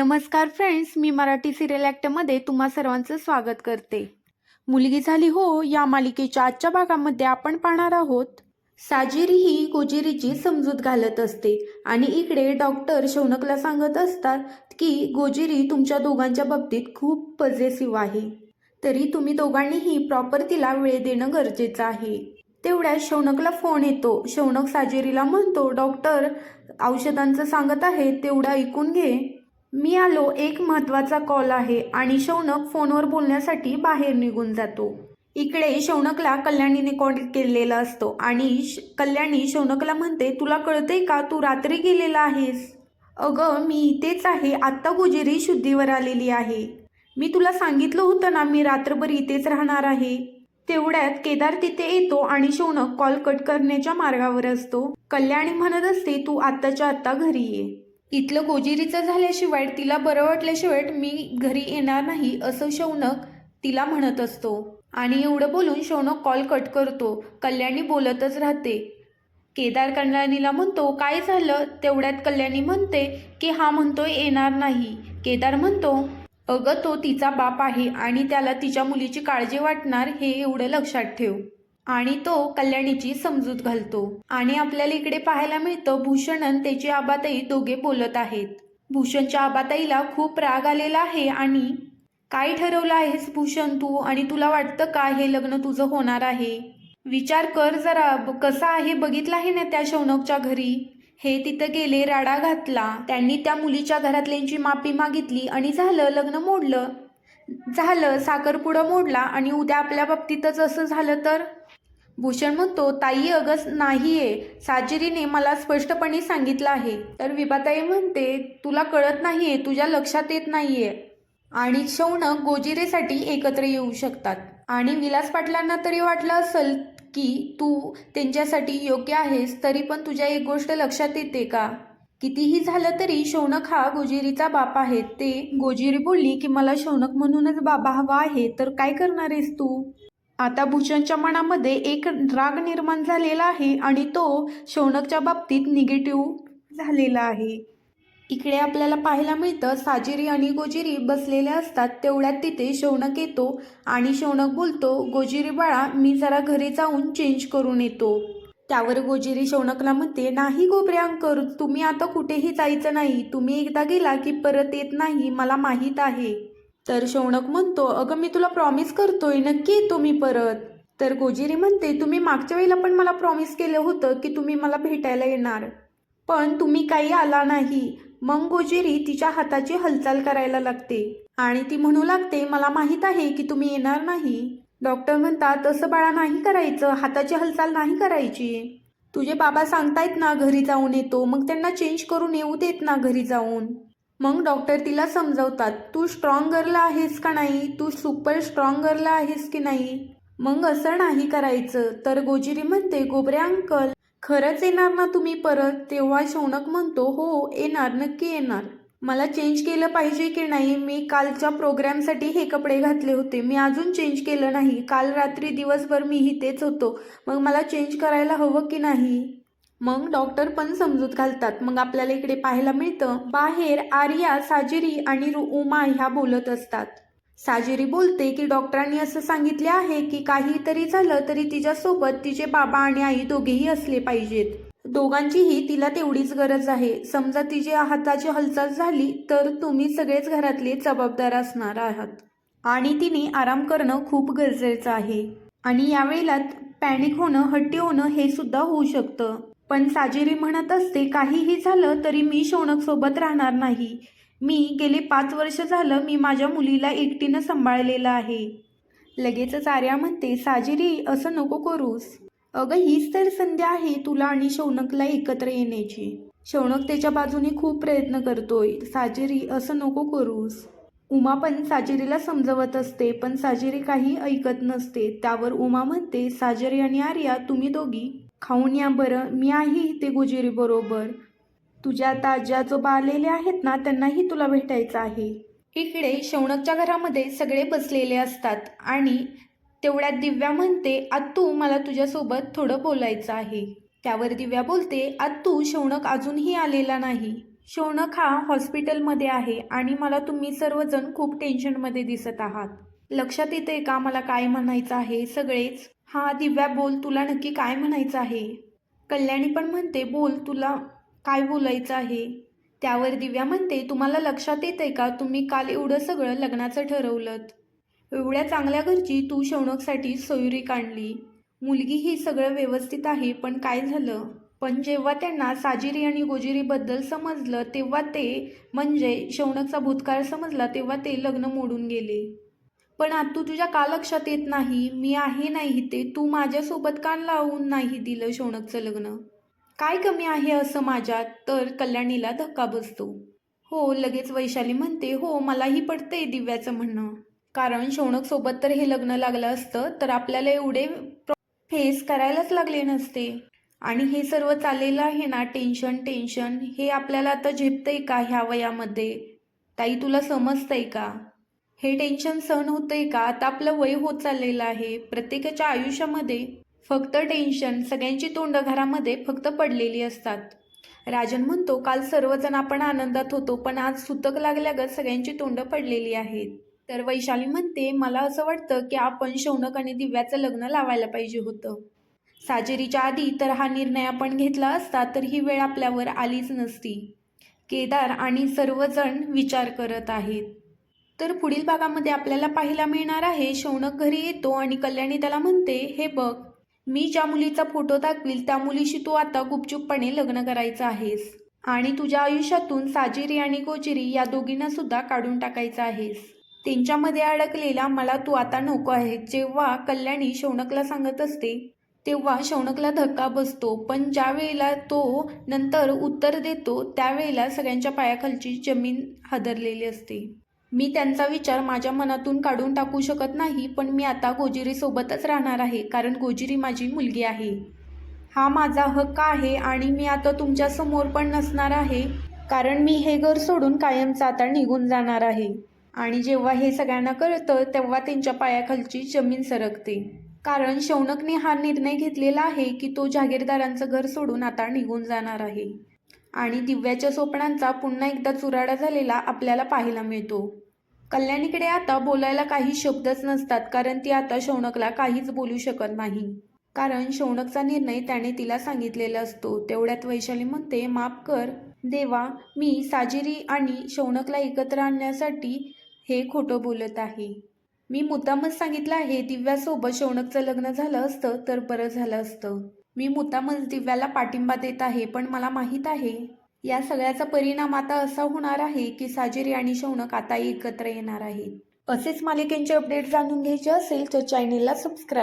नमस्कार फ्रेंड्स मी मराठी सिरियल ॲक्टमध्ये तुम्हा सर्वांचं स्वागत करते. मुलगी झाली हो या मालिकेच्या आजच्या भागामध्ये आपण पाहणार आहोत. साजिरी ही गोजिरीची समजूत घालत असते आणि इकडे डॉक्टर शौनकला सांगत असतात की गोजिरी तुमच्या दोघांच्या बाबतीत खूप पजेसिव्ह आहे. तरी तुम्ही दोघांनीही प्रॉपर तिला वेळ देणं गरजेचं आहे. तेवढ्यात शौनकला फोन येतो. शौनक साजेरीला म्हणतो डॉक्टर औषधांचं सांगत आहे तेवढं ऐकून घे. मी आलो एक महत्त्वाचा कॉल आहे आणि शौनक फोनवर बोलण्यासाठी बाहेर निघून जातो. इकडे शौनकला कल्याणीने कॉल केलेला असतो आणि श- कल्याणी शौनकला म्हणते तुला कळतंय का? तू रात्री गेलेला आहेस. अगं मी इथेच आहे. आत्ता गुजेरी शुद्धीवर आलेली आहे. मी तुला सांगितलं होतं ना मी रात्रभर इथेच राहणार आहे. तेवढ्यात केदार तिथे येतो आणि शौनक कॉल कट करण्याच्या मार्गावर असतो. कल्याणी म्हणत असते तू आत्ताच्या आत्ता घरी ये. इथलं गोजिरीचं झाल्याशिवाय तिला बरं वाटल्याशिवाय मी घरी येणार नाही असं शौनक तिला म्हणत असतो. आणि एवढं बोलून शौनक कॉल कट करतो. कल्याणी बोलतच राहते. केदार कल्याणीला म्हणतो काय झालं? तेवढ्यात कल्याणी म्हणते की हा म्हणतो येणार नाही. केदार म्हणतो अगं तो तिचा बाप आहे आणि त्याला तिच्या मुलीची काळजी वाटणार हे एवढं लक्षात ठेव. आणि तो कल्याणीची समजूत घालतो. आणि आपल्याला इकडे पाहायला मिळतं भूषण आणि त्याची आबाताई दोघे बोलत आहेत. भूषणच्या आबाताईला खूप राग आलेला आहे आणि काय ठरवलं आहेस भूषण तू आणि तुला वाटतं का हे लग्न तुझं होणार आहे? विचार कर जरा कसा आहे बघितलं आहे ना त्या शौनकच्या घरी हे तिथं गेले राडा घातला. त्यांनी त्या मुलीच्या घरातल्यांची माफी मागितली आणि झालं लग्न मोडलं. झालं साखरपुडा मोडला आणि उद्या आपल्या बाबतीतच असं झालं तर? भूषण म्हणतो ताई अगस नाहीये. साजिरीने मला स्पष्टपणे सांगितलं आहे. तर विभाताई म्हणते तुला कळत नाहीये तुझ्या लक्षात येत नाहीये. आणि शौनक गोजिरेसाठी एकत्र येऊ शकतात. आणि विलास पाटलांना तरी वाटलं असेल की तू त्यांच्यासाठी योग्य आहेस तरी पण तुझ्या एक गोष्ट लक्षात येते का? कितीही झालं तरी शौनक हा गोजिरीचा बाप आहे. ते गोजिरी बोलली की मला शौनक म्हणूनच बाबा हवा आहे तर काय करणार आहेस तू? आता भूषणच्या मनामध्ये एक राग निर्माण झालेला आहे आणि तो शौनकच्या बाबतीत निगेटिव्ह झालेला आहे. इकडे आपल्याला पाहायला मिळतं साजिरी आणि गोजिरी बसलेले असतात तेवढ्यात तिथे शौनक येतो आणि शौनक बोलतो गोजिरी बाळा मी जरा घरी जाऊन चेंज करून येतो. त्यावर गोजिरी शौनकला म्हणते नाही गो प्रियांकर तुम्ही आता कुठेही जायचं नाही. तुम्ही एकदा गेला की परत येत नाही मला माहीत आहे. तर शौनक म्हणतो अगं मी तुला प्रॉमिस करतोय नक्की येतो मी परत. तर गोजिरी म्हणते तुम्ही मागच्या वेळेला पण मला प्रॉमिस केलं होतं की तुम्ही मला भेटायला येणार. पण तुम्ही काही आला नाही. मग गोजिरी तिच्या हाताची हालचाल करायला लागते आणि ती म्हणू लागते मला माहीत आहे की तुम्ही येणार नाही. डॉक्टर म्हणतात तसं बाळा नाही करायचं हाताची हालचाल नाही करायची. तुझे बाबा सांगतायत ना घरी जाऊन येतो मग त्यांना चेंज करून येऊ देत ना घरी जाऊन. मग डॉक्टर तिला समजवतात तू स्ट्रॉंग गर्ल आहेस का नाही? तू सुपर स्ट्रॉंग गर्ल आहेस की नाही? मग असं नाही करायचं तर गोजिरी म्हणते गोबरे अंकल खरंच येणार ना तुम्ही परत? तेव्हा शौनक म्हणतो हो येणार नक्की येणार. मला चेंज केलं पाहिजे की नाही? मी कालच्या प्रोग्रॅमसाठी हे कपडे घातले होते. मी अजून चेंज केलं नाही. काल रात्री दिवसभर मी इथेच होतो. मग मला चेंज करायला हवं की नाही? मग डॉक्टर पण समजूत घालतात. मग आपल्याला इकडे पाहायला मिळतं. बाहेर आर्या साजिरी आणि रु- उमा ह्या बोलत असतात. साजिरी बोलते की डॉक्टरांनी असं सांगितले आहे की काहीतरी झालं तरी तिच्यासोबत तिचे बाबा आणि आई दोघेही असले पाहिजेत. दोघांचीही तिला तेवढीच गरज आहे. समजा तिची हाताची हालचाल झाली तर तुम्ही सगळेच घरातले जबाबदार असणार आहात. आणि तिने आराम करणं खूप गरजेचं आहे. आणि यावेळेला पॅनिक होणं हट्टी होणं हे सुद्धा होऊ शकतं. पण साजेरी म्हणत असते काहीही झालं तरी मी शोनक सोबत राहणार नाही. मी गेले पाच वर्ष झालं मी माझ्या मुलीला एकटीनं सांभाळलेलं आहे. लगेचच आर्या म्हणते साजेरी असं नको करूस. अगं हीच तर संधी आहे तुला आणि शौनकला एकत्र येण्याची. शौनक त्याच्या बाजूने खूप प्रयत्न करतोय. साजेरी असं नको करूस. उमा पण साजेरीला समजवत असते पण साजेरी काही ऐकत नसते. त्यावर उमा म्हणते साजेरी आणि आर्या तुम्ही दोघी खाऊन या बरं. मी आहे इथे गुजेरी बरोबर तुझ्या आता आजी आजोबा आलेले आहेत ना त्यांनाही तुला भेटायचं आहे. इकडे शौनकच्या घरामध्ये सगळे बसलेले असतात आणि तेवढ्यात दिव्या म्हणते आत्तू मला तुझ्यासोबत थोडं बोलायचं आहे. त्यावर दिव्या बोलते आत्तू शौनक अजूनही आलेला नाही. शौनक हा हॉस्पिटलमध्ये आहे आणि मला तुम्ही सर्वजण खूप टेन्शनमध्ये दिसत आहात. लक्षात येते का मला काय म्हणायचं आहे सगळेच? हा दिव्या बोल तुला नक्की काय म्हणायचं आहे? कल्याणी पण म्हणते बोल तुला काय बोलायचं आहे? त्यावर दिव्या म्हणते तुम्हाला लक्षात येते का तुम्ही काल एवढं सगळं लग्नाचं ठरवलं एवढ्या चांगल्या घरची तू शौनकसाठी सोयरी काढली. मुलगी ही सगळं व्यवस्थित आहे पण काय झालं? पण जेव्हा त्यांना साजिरी आणि गोजिरीबद्दल समजलं तेव्हा ते म्हणजे शौनकचा भूतकाळ समजला तेव्हा ते लग्न मोडून गेले. पण आतू तुझ्या का लक्षात येत नाही? मी आहे नाही ते तू माझ्यासोबत कान लावून नाही दिलं शौनकचं लग्न? काय कमी आहे असं माझ्यात? तर कल्याणीला धक्का बसतो. हो लगेच वैशाली म्हणते हो मलाही पडते दिव्याचं म्हणणं. कारण शौनकसोबत तर हे लग्न लागलं असतं तर आपल्याला एवढे फेस करायलाच लागले नसते. आणि हे सर्व चाललेलं आहे ना टेन्शन टेन्शन हे आपल्याला आता झेपतंय का ह्या वयामध्ये? ताई तुला समजतंय का? हे टेन्शन सहन होतंय का? आता आपलं वय होत चाललेलं आहे प्रत्येकाच्या आयुष्यामध्ये फक्त टेन्शन सगळ्यांची तोंड घरामध्ये फक्त पडलेली असतात. राजन म्हणतो काल सर्वजण आपण आनंदात होतो पण आज सुतक लागल्यागत सगळ्यांची तोंड पडलेली आहेत. तर वैशाली म्हणते मला असं वाटतं की आपण शौनक आणि दिव्याचं लग्न लावायला पाहिजे होतं. साजेरीच्या आधी तर हा निर्णय आपण घेतला असता तर ही वेळ आपल्यावर आलीच नसती. केदार आणि सर्वजण विचार करत आहेत. तर पुढील भागामध्ये आपल्याला पाहायला मिळणार आहे शौनक घरी येतो आणि कल्याणी त्याला म्हणते हे बघ मी ज्या मुलीचा फोटो दाखवील त्या मुलीशी तू आता गुपचूपपणे लग्न करायचं आहेस. आणि तुझ्या आयुष्यातून साजिरी आणि गोजिरी या दोघींना सुद्धा काढून टाकायचं आहेस. त्यांच्यामध्ये अडकलेला मला तू आता नको आहे. जेव्हा कल्याणी शौनकला सांगत असते तेव्हा शौनकला धक्का बसतो. पण ज्या वेळेला तो नंतर उत्तर देतो त्यावेळेला सगळ्यांच्या पायाखालची जमीन हादरलेली असते. मी त्यांचा विचार माझ्या मनातून काढून टाकू शकत नाही पण मी आता गोजिरीसोबतच राहणार आहे कारण गोजिरी माझी मुलगी आहे. हा माझा हक्क आहे आणि मी आता तुमच्यासमोर पण नसणार आहे कारण मी हे घर सोडून कायमचं आता निघून जाणार आहे. आणि जेव्हा हे सगळ्यांना कळतं तेव्हा त्यांच्या पायाखालची जमीन सरकते. कारण शौनकने हा निर्णय घेतलेला आहे की तो जहागीरदारांचं घर सोडून आता निघून जाणार आहे. आणि दिव्याच्या स्वप्नांचा पुन्हा एकदा चुराडा झालेला आपल्याला पाहायला मिळतो. कल्याणीकडे आता बोलायला काही शब्दच नसतात कारण ती आता शौनकला काहीच बोलू शकत नाही. कारण शौनकचा निर्णय त्याने तिला सांगितलेला असतो. तेवढ्यात वैशाली म्हणते माफ कर. देवा मी साजिरी आणि शौनकला एकत्र आणण्यासाठी हे खोटं बोलत आहे. मी मुद्दामच सांगितलं आहे दिव्यासोबत शौनकचं लग्न झालं असतं तर बरं झालं असतं. मी मुद्दामच दिव्याला पाठिंबा देत आहे पण मला माहीत आहे या सगळ्याचा परिणाम आता असा होणार आहे की साजिरी आणि शौनक आता एकत्र येणार आहेत. असेच मालिकेंचे अपडेट जाणून घ्यायचे असेल तर चॅनेलला सबस्क्राईब